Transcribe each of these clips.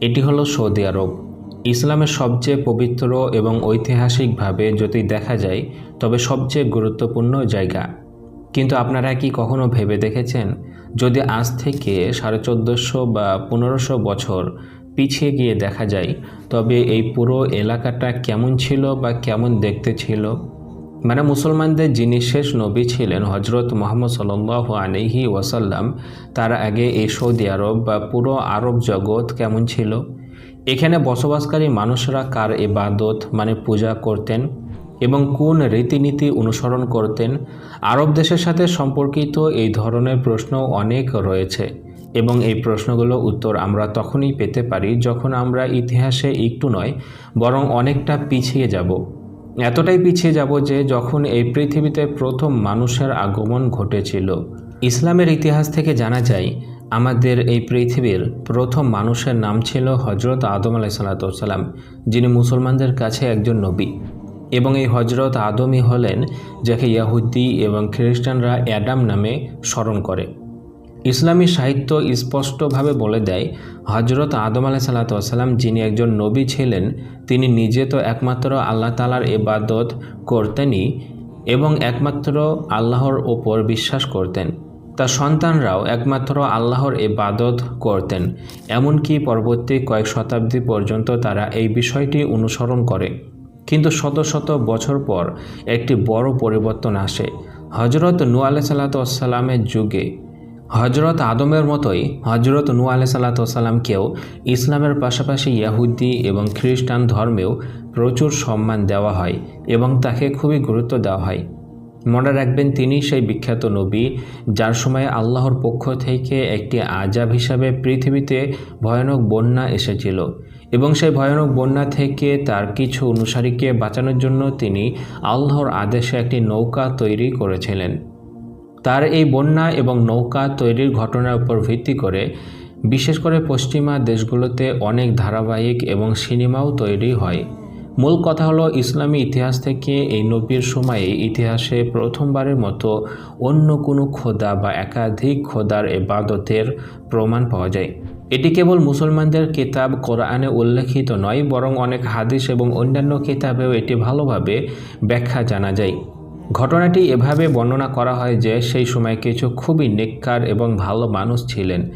এটি হলো সৌদি আরব। ইসলামের সবচেয়ে পবিত্র এবং ঐতিহাসিকভাবে যদি দেখা যায়, তবে সবচেয়ে গুরুত্বপূর্ণ জায়গা। কিন্তু আপনারা কি কখনো ভেবে দেখেছেন, যদি আজ থেকে সাড়ে চোদ্দোশো বা পনেরোশো বছর পিছিয়ে গিয়ে দেখা যায়, তবে এই পুরো এলাকাটা কেমন ছিল বা কেমন দেখতে ছিল? মানে মুসলমানদের যিনি শেষ নবী ছিলেন হজরত মোহাম্মদ সাল্লাহ আলহি ওয়াসাল্লাম, তার আগে এই সৌদি আরব বা পুরো আরব জগৎ কেমন ছিল? এখানে বসবাসকারী মানুষরা কার ইবাদত মানে পূজা করতেন এবং কোন রীতিনীতি অনুসরণ করতেন? আরব দেশের সাথে সম্পর্কিত এই ধরনের প্রশ্ন অনেক রয়েছে এবং এই প্রশ্নগুলো উত্তর আমরা তখনই পেতে পারি যখন আমরা ইতিহাসে একটু নয়, বরং অনেকটা পিছিয়ে যাব। এতটাই পিছিয়ে যাব যে যখন এই পৃথিবীতে প্রথম মানুষের আগমন ঘটেছিল। ইসলামের ইতিহাস থেকে জানা যায়, আমাদের এই পৃথিবীর প্রথম মানুষের নাম ছিল হজরত আদম আলাইসাল্লাতাম যিনি মুসলমানদের কাছে একজন নবী। এবং এই হজরত আদমই হলেন, যাকে ইয়াহুদ্দি এবং খ্রিস্টানরা অ্যাডাম নামে স্মরণ করে। ইসলামী সাহিত্য স্পষ্টভাবে বলে দেয় হজরত আদম আলাহ সাল্লাতাম যিনি একজন নবী ছিলেন, তিনি নিজে তো একমাত্র আল্লাহ তালার এবাদত করতেনই এবং একমাত্র আল্লাহর ওপর বিশ্বাস করতেন। তার সন্তানরাও একমাত্র আল্লাহর এবাদত করতেন, এমনকি পরবর্তী কয়েক শতাব্দী পর্যন্ত তারা এই বিষয়টি অনুসরণ করে। কিন্তু শত শত বছর পর একটি বড় পরিবর্তন আসে। হজরত নু আলাহ সাল্লাতামের যুগে হজরত আদমের মতোই হজরত নু আলাহ সাল্লাতামকেও ইসলামের পাশাপাশি ইয়াহুদ্দি এবং খ্রিস্টান ধর্মেও প্রচুর সম্মান দেওয়া হয় এবং তাকে খুবই গুরুত্ব দেওয়া হয়। মনে রাখবেন তিনি সেই বিখ্যাত নবী যার সময় আল্লাহর পক্ষ থেকে একটি আজাব হিসাবে পৃথিবীতে ভয়ানক বন্যা এসেছিল এবং সেই ভয়ানক বন্যা থেকে তার কিছু অনুসারীকে বাঁচানোর জন্য তিনি আল্লাহর আদেশে একটি নৌকা তৈরি করেছিলেন। তার এই বন্যা এবং নৌকা তৈরির ঘটনার উপর ভিত্তি করে, বিশেষ করে পশ্চিমা দেশগুলোতে অনেক ধারাবাহিক এবং সিনেমাও তৈরি হয়। মূল কথা হলো, ইসলামী ইতিহাস থেকে এই নবীর সময়ে ইতিহাসে প্রথমবারের মতো অন্য কোনো খোদা বা একাধিক খোদার এবাদতের প্রমাণ পাওয়া যায়। এটি কেবল মুসলমানদের কিতাব কোরআনে উল্লেখিত নয়, বরং অনেক হাদিস এবং অন্যান্য কিতাবেও এটি ভালোভাবে ব্যাখ্যা জানা যায়। ঘটনাটি এভাবে বর্ণনা করা হয় যে সেই সময় কিছু খুবই নেককার এবং ভালো মানুষ ছিলেন।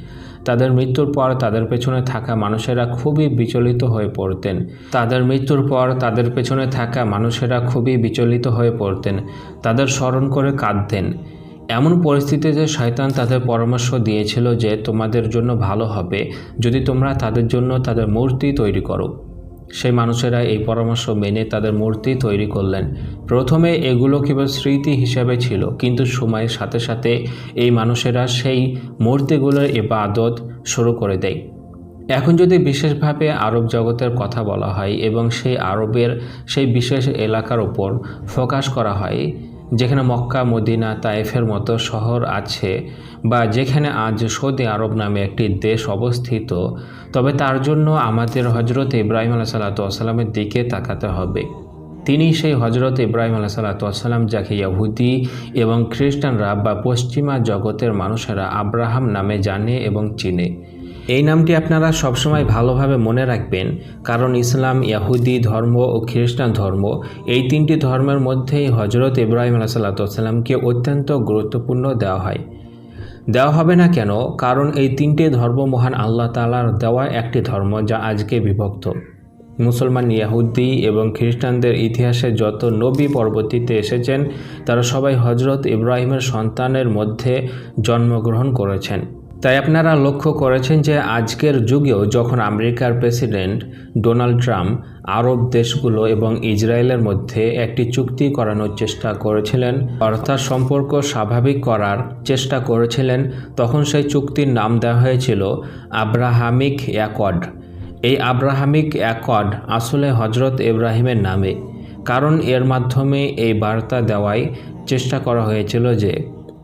তাদের মৃত্যুর পর তাদের পেছনে থাকা মানুষেরা খুবই বিচলিত হয়ে পড়তেন। তাদের মৃত্যুর পর তাদের পেছনে থাকা মানুষেরা খুবই বিচলিত হয়ে পড়তেন। তাদের স্মরণ করে কাঁদতেন। এমন পরিস্থিতিতে শয়তান তাদের পরামর্শ দিয়েছিল যে তোমাদের জন্য ভালো হবে। যদি তোমরা তাদের জন্য তাদের মূর্তি তৈরি করো। সেই মানুষেরা এই পরামর্শ মেনে তাদের মূর্তি তৈরি করলেন। প্রথমে এগুলো কেবল স্মৃতি হিসাবে ছিল, কিন্তু সময়ের সাথে সাথে এই মানুষেরা সেই মূর্তিগুলোর ইবাদত শুরু করে দেয়। এখন যদি বিশেষভাবে আরব জগতের কথা বলা হয় এবং সেই আরবের সেই বিশেষ এলাকার ওপর ফোকাস করা হয় যেখানে মক্কা, মদিনা, তায়েফের মতো শহর আছে বা যেখানে আজ সৌদি আরব নামে একটি দেশ অবস্থিত, তবে তার জন্য আমাদের হজরত ইব্রাহিম আল্লাহ সাল্লাতামের দিকে তাকাতে হবে। তিনি সেই হজরত ইব্রাহিম আল্লাহ সাল্লাতাম যাকে ইয়াহুদি এবং খ্রিস্টানরা বা পশ্চিমা জগতের মানুষেরা আব্রাহাম নামে জানে এবং চিনে। এই নামটি আপনারা সবসময় ভালোভাবে মনে রাখবেন, কারণ ইসলাম, ইয়াহুদি ধর্ম ও খ্রিস্টান ধর্ম, এই তিনটি ধর্মের মধ্যেই হজরত ইব্রাহিম আল্লাহ সাল্লাতামকে অত্যন্ত গুরুত্বপূর্ণ দেওয়া হয়। দেওয়া হবে না কেন? কারণ এই তিনটি ধর্ম মহান আল্লাহ তালার দেওয়া একটি ধর্ম যা আজকে বিভক্ত। মুসলমান ইয়াহুদ্দি এবং খ্রিস্টানদের ইতিহাসে যত নবী পরবর্তীতে এসেছেন, তারা সবাই হজরত ইব্রাহিমের সন্তানের মধ্যে জন্মগ্রহণ করেছেন। তাই আপনারা লক্ষ্য করেছেন যে আজকের যুগেও যখন আমেরিকার প্রেসিডেন্ট ডোনাল্ড ট্রাম্প আরব দেশগুলো এবং ইসরায়েলের মধ্যে একটি চুক্তি করানোর চেষ্টা করেছিলেন অর্থাৎ সম্পর্ক স্বাভাবিক করার চেষ্টা করেছিলেন, তখন সেই চুক্তির নাম দেওয়া হয়েছিল আব্রাহামিক অ্যাকর্ড। এই আব্রাহামিক অ্যাকর্ড আসলে হজরত ইব্রাহিমের নামে, কারণ এর মাধ্যমে এই বার্তা দেওয়াই চেষ্টা করা হয়েছিল যে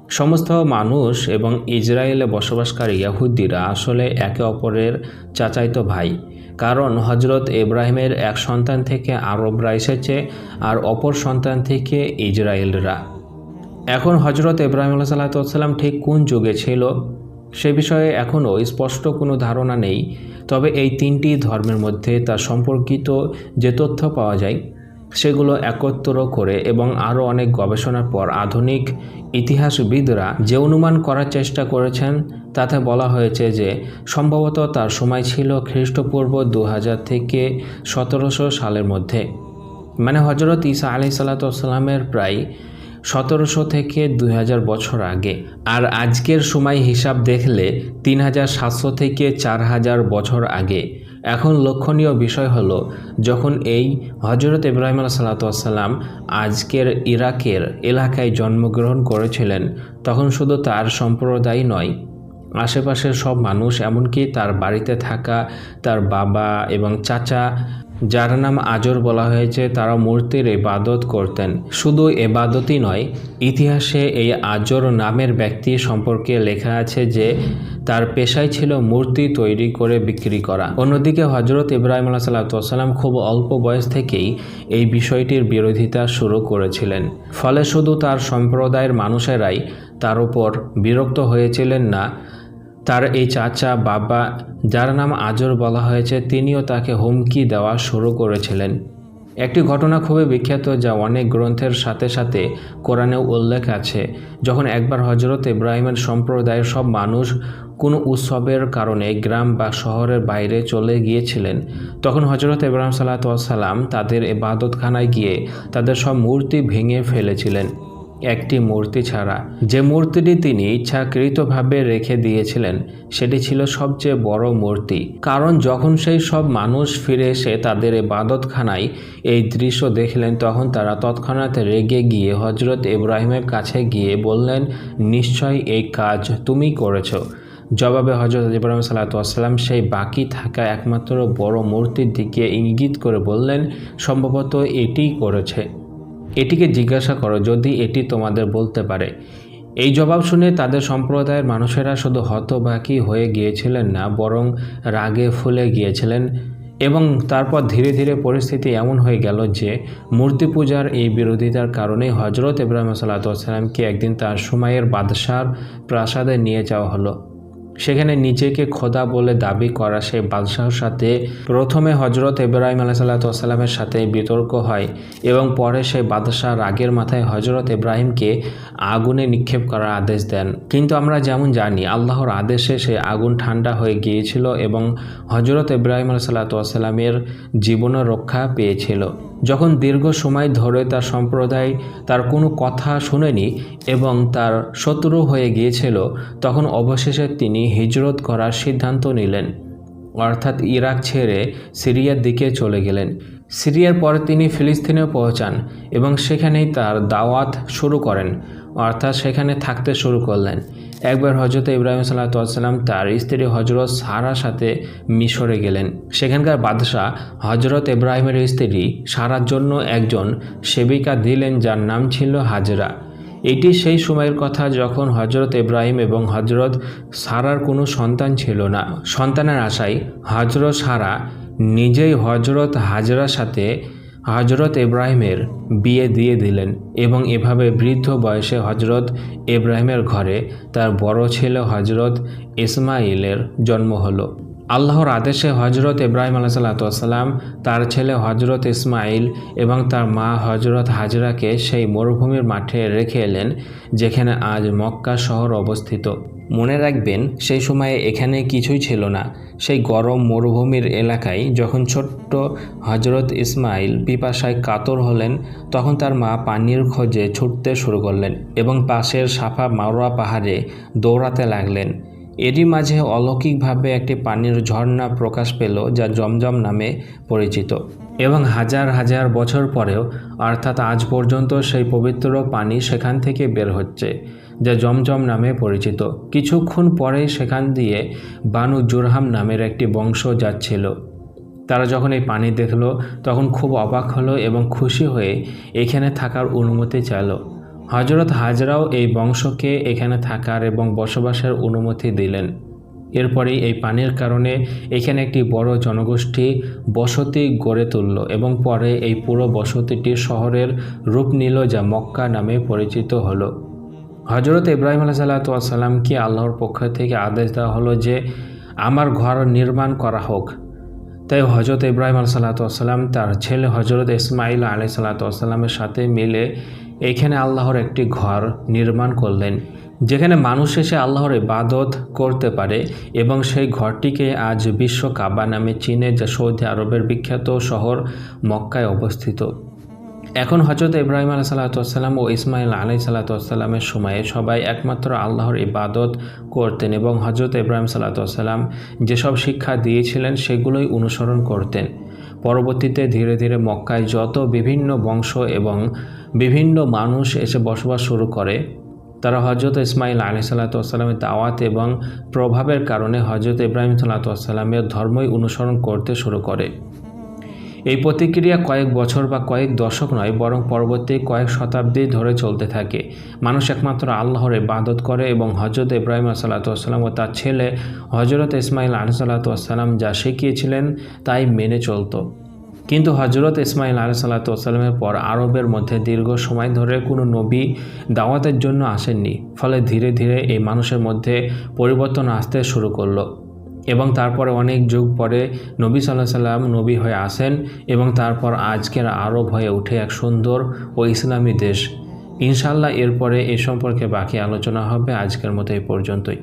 সমস্ত মানুষ এবং ইসরায়েলে বসবাসকারী ইয়াহুদ্দিরা আসলে একে অপরের চাচাইতো ভাই। কারণ হজরত ইব্রাহিমের এক সন্তান থেকে আরবরা এসেছে আর অপর সন্তান থেকে ইসরায়েলরা। এখন হজরত ইব্রাহিম সাল্লাতাম ঠিক কোন যুগে ছিল সে বিষয়ে এখনও স্পষ্ট কোনো ধারণা নেই। তবে এই তিনটি ধর্মের মধ্যে তার সম্পর্কিত যে তথ্য পাওয়া যায় সেগুলো একত্র করে এবং আরও অনেক গবেষণার পর আধুনিক ইতিহাসবিদরা যে অনুমান করার চেষ্টা করেছেন, তাতে বলা হয়েছে যে সম্ভবত তার সময় ছিল খ্রিস্টপূর্ব দু হাজার থেকে সতেরোশো সালের মধ্যে। মানে হজরত ঈসা আলি সাল্লাতামের প্রায় সতেরোশো থেকে দুই হাজার বছর আগে। আর আজকের সময় হিসাব দেখলে তিন হাজার সাতশো থেকে চার হাজার বছর আগে। এখন লক্ষণীয় বিষয় হল, যখন এই হজরত ইব্রাহিম সাল্লাতাম আজকের ইরাকের এলাকায় জন্মগ্রহণ করেছিলেন, তখন শুধু তার সম্প্রদায় নয় আশেপাশের সব মানুষ, এমনকি তার বাড়িতে থাকা তার বাবা এবং চাচা, যার নাম আজর বলা হয়েছে তারা মূর্তির ইবাদত করতেন। শুধু এবাদতই নয়, ইতিহাসে এই আজর নামের ব্যক্তি সম্পর্কে লেখা আছে যে, তার পেশায় ছিল মূর্তি তৈরি করে বিক্রি করা। অন্যদিকে হজরত ইব্রাহিম সাল্লাম খুব অল্প বয়স থেকেই এই বিষয়টির বিরোধিতা শুরু করেছিলেন। ফলে শুধু তার সম্প্রদায়ের মানুষেরাই তার উপর বিরক্ত হয়েছিলেন না। তার এই চাচা বাবা, যার নাম আজর বলা হয়েছে, তিনিও তাকে হুমকি দেওয়া শুরু করেছিলেন। একটি ঘটনা খুবই বিখ্যাত যা অনেক গ্রন্থের সাথে সাথে কোরআনেও উল্লেখ আছে। যখন একবার হজরত ইব্রাহিমের সম্প্রদায়ের সব মানুষ কোনো উৎসবের কারণে গ্রাম বা শহরের বাইরে চলে গিয়েছিলেন, তখন হজরত ইব্রাহিম সাল্লাম তাদের এবাদতখানায় গিয়ে তাদের সব মূর্তি ভেঙে ফেলেছিলেন। একটি মূর্তি ছাড়া। যে মূর্তিটি তিনি ইচ্ছাকৃতভাবে রেখে দিয়েছিলেন, সেটি ছিল সবচেয়ে বড় মূর্তি। কারণ যখন সেই সব মানুষ ফিরে এসে তাদের বাদতখানায় এই দৃশ্য দেখলেন, তখন তারা তৎক্ষণাৎ রেগে গিয়ে হজরত ইব্রাহিমের কাছে গিয়ে বললেন নিশ্চয় এই কাজ তুমি করেছ। জবাবে হজরত ইব্রাহিম সাল্লাতাম সেই বাকি থাকা একমাত্র বড় মূর্তির দিকে ইঙ্গিত করে বললেন, সম্ভবত এটিই করেছে। এটিকে জিজ্ঞাসা করো যদি এটি তোমাদের বলতে পারে। এই জবাব শুনে তাদের সম্প্রদায়ের মানুষেরা শুধু হতবাকি হয়ে গিয়েছিলেন না, বরং রাগে ফুলে গিয়েছিলেন এবং তারপর ধীরে ধীরে পরিস্থিতি এমন হয়ে গেল যে মূর্তি পূজার এই বিরোধিতার কারণে হজরত ইব্রাহিম সাল্লাতামকে একদিন তার সময়ের বাদশার প্রাসাদে নিয়ে যাওয়া হলো। সেখানে নিজেকে খোদা বলে দাবি করা সেই বাদশাহর সাথে প্রথমে হজরত ইব্রাহিম আলাহ সাল্লাতামের সাথে বিতর্ক হয় এবং পরে সেই বাদশাহ রাগের মাথায় হজরত ইব্রাহিমকে আগুনে নিক্ষেপ করার আদেশ দেন। কিন্তু আমরা যেমন জানি, আল্লাহর আদেশে সে আগুন ঠান্ডা হয়ে গিয়েছিল এবং হজরত ইব্রাহিম আলাহ সাল্লাতামের জীবনও রক্ষা পেয়েছিল। যখন দীর্ঘ সময় ধরে তার সম্প্রদায় তার কোনো কথা শুনেনি এবং তার শত্রু হয়ে গিয়েছিল, তখন অবশেষে তিনি হিজরত করার সিদ্ধান্ত নিলেন। অর্থাৎ ইরাক ছেড়ে সিরিয়ার দিকে চলে গেলেন। সিরিয়ার পরে তিনি ফিলিস্তিনে পৌঁছান এবং সেখানেই তার দাওয়াত শুরু করেন, অর্থাৎ সেখানে থাকতে শুরু করলেন। একবার হজরত ইব্রাহিম সাল্লাতাম তার স্ত্রী হজরত সারার সাথে মিশরে গেলেন। সেখানকার বাদশাহ হজরত ইব্রাহিমের স্ত্রী সারার জন্য একজন সেবিকা দিলেন যার নাম ছিল হাজরা। এটি সেই সময়ের কথা যখন হজরত ইব্রাহিম এবং হজরত সারার কোনো সন্তান ছিল না। সন্তানের আশায় হজরত সারা নিজেই হজরত হাজরার সাথে হজরত ইব্রাহিমের বিয়ে দিয়ে দিলেন এবং এভাবে বৃদ্ধ বয়সে হজরত ইব্রাহিমের ঘরে তার বড় ছেলে হজরত ইসমাইলের জন্ম হলো। আল্লাহর আদেশে হজরত ইব্রাহিম আলাইসাল্লাম তার ছেলে হজরত ইসমাইল এবং তার মা হজরত হাজরাকে সেই মরুভূমির মাঠে রেখে এলেন, যেখানে আজ মক্কা শহর অবস্থিত। মনে রাখবেন, সেই সময়ে এখানে কিছুই ছিল না। সেই গরম মরুভূমির এলাকায় যখন ছোট্ট হজরত ইসমাইল পিপাসায় কাতর হলেন, তখন তার মা পানির খোঁজে ছুটতে শুরু করলেন এবং পাশের সাফা মাওয়া পাহাড়ে দৌড়াতে লাগলেন। এরই মাঝে অলৌকিকভাবে একটি পানির ঝর্ণা প্রকাশ পেল যা জমজম নামে পরিচিত। এবং হাজার হাজার বছর পরেও, অর্থাৎ আজ পর্যন্ত সেই পবিত্র পানি সেখান থেকে বের হচ্ছে, যা জমজম নামে পরিচিত। কিছুক্ষণ পরেই সেখান দিয়ে বানু জুরহাম নামের একটি বংশ যাচ্ছিল। তারা যখন এই পানি দেখল, তখন খুব অবাক হলো এবং খুশি হয়ে এখানে থাকার অনুমতি চাইলো। হজরত হাজরাও এই বংশকে এখানে থাকার এবং বসবাসের অনুমতি দিলেন। এরপরেই এই পানির কারণে এখানে একটি বড় জনগোষ্ঠী বসতি গড়ে তুলল এবং পরে এই পুরো বসতিটি শহরের রূপ নিল যা মক্কা নামে পরিচিত হলো। হজরত ইব্রাহিম আলাহ সাল্লাতামকে আল্লাহর পক্ষ থেকে আদেশ দেওয়া হলো যে, আমার ঘর নির্মাণ করা হোক। তাই হজরত ইব্রাহিম আল তার ছেলে হজরত ইসমাইল আলি সাল্লাতামের সাথে মিলে এখানে আল্লাহর একটি ঘর নির্মাণ করলেন, যেখানে মানুষ এসে আল্লাহর ইবাদত করতে পারে এবং সেই ঘরটিকে আজ বিশ্ব কাবা নামে চীনে যা সৌদি আরবের বিখ্যাত শহর মক্কায় অবস্থিত। এখন হজরত ইব্রাহিম আলাহ সাল্লাতাম ও ইসমাইল আলাই সাল্লাতামের সময়ে সবাই একমাত্র আল্লাহর ইবাদত করতেন এবং হজরত ইব্রাহিম সাল্লাতাম যেসব শিক্ষা দিয়েছিলেন সেগুলোই অনুসরণ করতেন। পরবর্তীতে ধীরে ধীরে মক্কায় যত বিভিন্ন বংশ এবং বিভিন্ন মানুষ এসে বসবাস শুরু করে, তারা হজরত ইসমাইল আলি সাল্লাতামের দাওয়াত এবং প্রভাবের কারণে হজরত ইব্রাহিম সাল্লাতামের ধর্মই অনুসরণ করতে শুরু করে। এই প্রতিক্রিয়া কয়েক বছর বা কয়েক দশক নয়, বরং পরবর্তী কয়েক শতাব্দী ধরে চলতে থাকে। মানুষ একমাত্র আল্লাহর ইবাদত করে এবং হজরত ইব্রাহিম সাল্লাতাম ও তার ছেলে হজরত ইসমাইল আলি সাল্লাতাম যা শিখিয়েছিলেন তাই মেনে চলত। কিন্তু হজরত ইসমাইল আলি সাল্লাতামের পর আরবের মধ্যে দীর্ঘ সময় ধরে কোনো নবী দাওয়াতের জন্য আসেননি। ফলে ধীরে ধীরে এই মানুষের মধ্যে পরিবর্তন আসতে শুরু করল। এবং তারপরে অনেক যুগ পরে নবী সাল্লাহ সাল্লাম নবী হয়ে আসেন এবং তারপর আজকের আরব হয়ে উঠে এক সুন্দর ও ইসলামী দেশ। ইনশাল্লাহ এরপরে এ সম্পর্কে বাকি আলোচনা হবে আজকের মতো এই পর্যন্তই।